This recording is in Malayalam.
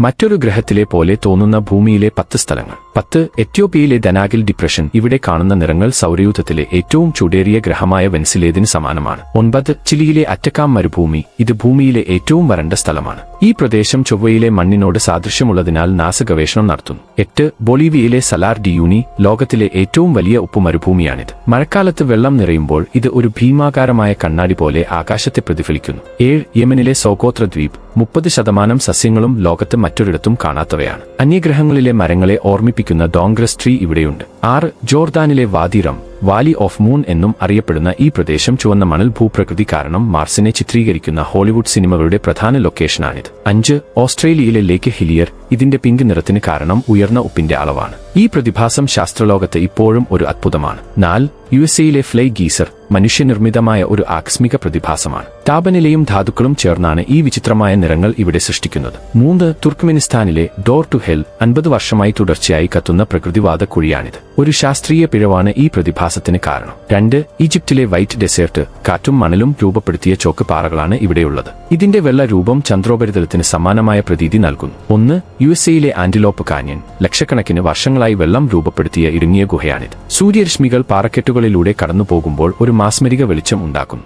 മറ്റൊരു ഗ്രഹത്തിലെ പോലെ തോന്നുന്ന ഭൂമിയിലെ പത്ത് സ്ഥലങ്ങൾ. പത്ത് എത്യോപ്യയിലെ ദനാഗിൽ ഡിപ്രഷൻ. ഇവിടെ കാണുന്ന നിറങ്ങൾ സൗരയൂഥത്തിലെ ഏറ്റവും ചൂടേറിയ ഗ്രഹമായ വെൻസിലേതിന് സമാനമാണ്. ഒൻപത് ചിലിയിലെ അറ്റക്കാം മരുഭൂമി. ഇത് ഭൂമിയിലെ ഏറ്റവും വരണ്ട സ്ഥലമാണ്. ഈ പ്രദേശം ചൊവ്വയിലെ മണ്ണിനോട് സാദൃശ്യമുള്ളതിനാൽ നാസ ഗവേഷണം നടത്തുന്നു. എട്ട് ബൊളീവിയയിലെ സലാർ ഡിയൂനി ലോകത്തിലെ ഏറ്റവും വലിയ ഉപ്പുമരുഭൂമിയാണിത്. മഴക്കാലത്ത് വെള്ളം നിറയുമ്പോൾ ഇത് ഒരു ഭീമാകാരമായ കണ്ണാടി പോലെ ആകാശത്തെ പ്രതിഫലിക്കുന്നു. ഏഴ് യമനിലെ സോകോത്ര ദ്വീപ് മുപ്പത് ശതമാനം സസ്യങ്ങളും ലോകത്ത് മറ്റൊരിടത്തും കാണാത്തവയാണ്. അന്യഗ്രഹങ്ങളിലെ മരങ്ങളെ ഓർമ്മിപ്പിക്കുന്ന ഡോങ്ഗ്രസ് ട്രീ ഇവിടെയുണ്ട്. ആറ് ജോർദാനിലെ Wadi Rum valley of moon എന്നും അറിയപ്പെടുന്ന ഈ പ്രദേശം ചുവന്ന മണൽ ഭൂപ്രകൃതി കാരണം മാർസിനെ ചിത്രീകരിക്കുന്ന ഹോളിവുഡ് സിനിമകളുടെ പ്രധാന ലൊക്കേഷനാണിത്. അഞ്ച് ഓസ്ട്രേലിയയിലെ ലേക്ക് ഹിലിയർ ഇതിന്റെ പിങ്ക് നിറത്തിന് കാരണം ഉയർന്ന ഉപ്പിന്റെ അളവാണ്. ഈ പ്രതിഭാസം ശാസ്ത്രലോകത്ത് ഇപ്പോഴും ഒരു അത്ഭുതമാണ്. നാല് യു എസ് എയിലെ ഫ്ലൈ ഗീസർ മനുഷ്യനിർമ്മിതമായ ഒരു ആകസ്മിക പ്രതിഭാസമാണ്. താപനിലയും ധാതുക്കളും ചേർന്നാണ് ഈ വിചിത്രമായ നിറങ്ങൾ ഇവിടെ സൃഷ്ടിക്കുന്നത്. മൂന്ന് തുർക്ക്മെനിസ്ഥാനിലെ ഡോർ ടു ഹെൽ അൻപത് വർഷമായി തുടർച്ചയായി കത്തുന്ന പ്രകൃതിവാദ കുഴിയാണിത് ഒരു ശാസ്ത്രീയ പിഴവാണ് ഈ പ്രതിഭാസത്തിന് കാരണം. രണ്ട് ഈജിപ്തിലെ വൈറ്റ് ഡെസേർട്ട് കാറ്റും മണലും രൂപപ്പെടുത്തിയ ചോക്ക് പാറകളാണ് ഇവിടെയുള്ളത്. ഇതിന്റെ വെള്ള രൂപം ചന്ദ്രോപരിതലത്തിന് സമാനമായ പ്രതീതി നൽകുന്നു. ഒന്ന് യു എസ് എയിലെ ആന്റിലോപ്പ് കാന്യൻ ലക്ഷക്കണക്കിന് വർഷങ്ങളായി വെള്ളം രൂപപ്പെടുത്തിയ ഇടുങ്ങിയ ഗുഹയാണിത്. സൂര്യരശ്മികൾ പാറക്കെട്ടുകളിലൂടെ കടന്നുപോകുമ്പോൾ ഒരു മാസ്മരിക വെളിച്ചം ഉണ്ടാക്കുന്നു.